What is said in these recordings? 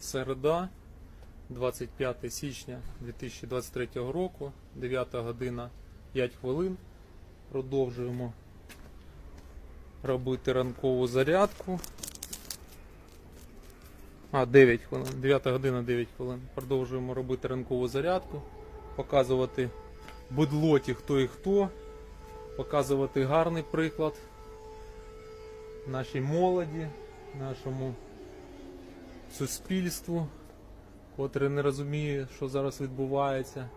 Середа, 25 січня 2023 року, 9 година 5 хвилин. Продовжуємо робити ранкову зарядку. А, 9 хвилин. 9 година 9 хвилин. Продовжуємо робити ранкову зарядку, показувати бедлоті хто і хто, показувати гарний приклад нашій молоді, нашому суспільству, котре не розуміє, що зараз відбувається.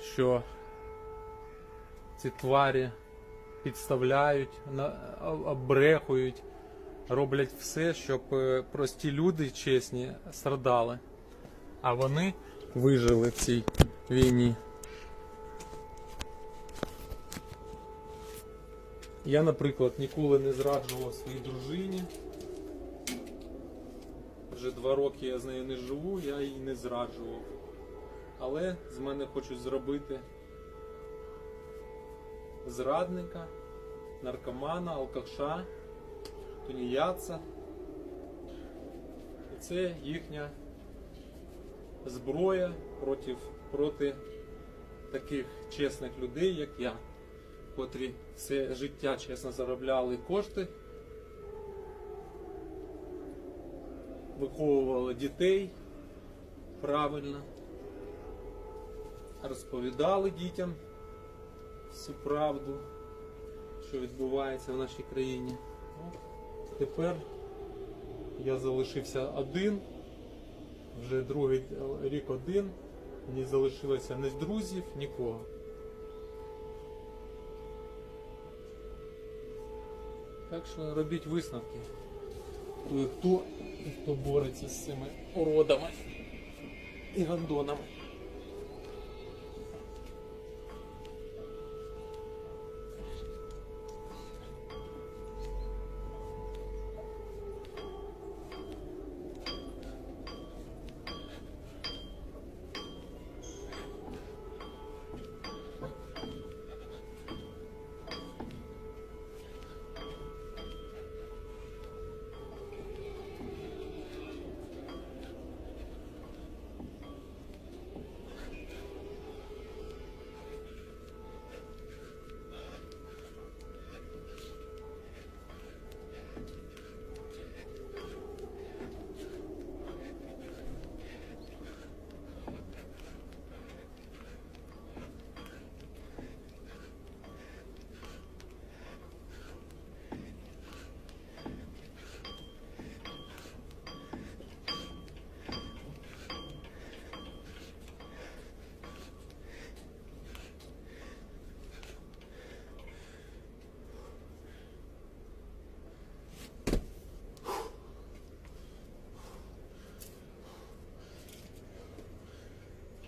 Що ці тварі підставляють, обрехують, роблять все, щоб е, прості люди чесні страдали. А вони вижили в цій війні. Я, наприклад, ніколи не зраджував своїй дружині. Вже два роки я з нею не живу, я її не зраджував. Але з мене хочуть зробити зрадника, наркомана, алкаша, тунеядця. І це їхня зброя проти, проти таких чесних людей, як я котрі все життя чесно заробляли кошти, виховували дітей правильно, розповідали дітям всю правду, що відбувається в нашій країні. Ну, Тепер я залишився один, вже другий рік один, не залишилося ні друзів, нікого. Так що робіть висновки. Хто хто, бореться з цими уродами і гандонами.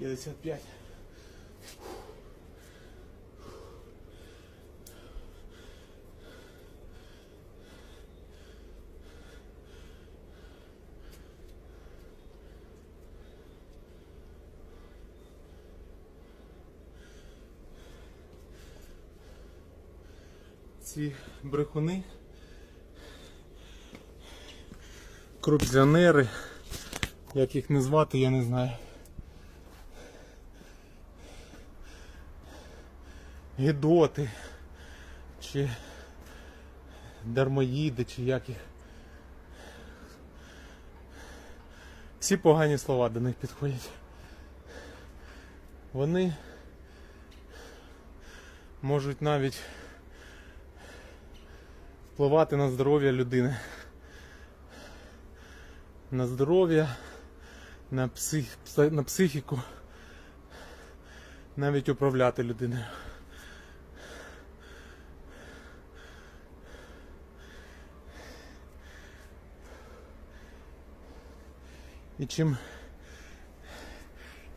П'ятдесят п'ять. Ці брехуни, корупціонери, як їх не звати, я не знаю. Гідоти, чи дармоїди, чи як їх. Всі погані слова до них підходять. Вони можуть навіть впливати на здоров'я людини. На здоров'я, на, псих, на психіку, навіть управляти людиною. І чим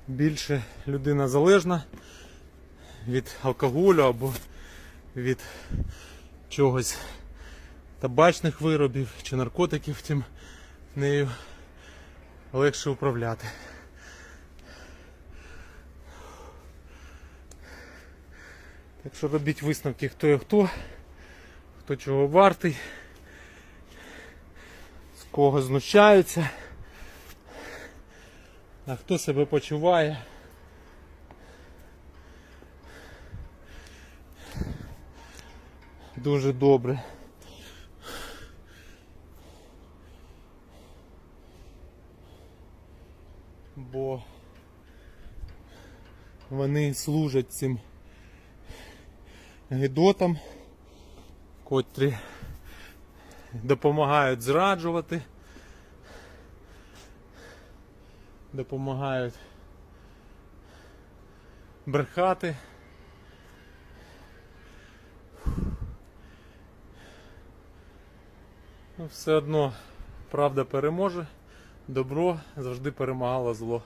більше людина залежна від алкоголю або від чогось табачних виробів чи наркотиків, тим нею легше управляти. Так що робіть висновки, хто є хто, хто чого вартий. з кого знущаються, а хто себе почуває. Дуже добре. Бо вони служать цим гидотам, котрі допомагають зраджувати, допомагають брехати. Ну, все одно правда переможе, добро завжди перемагало зло.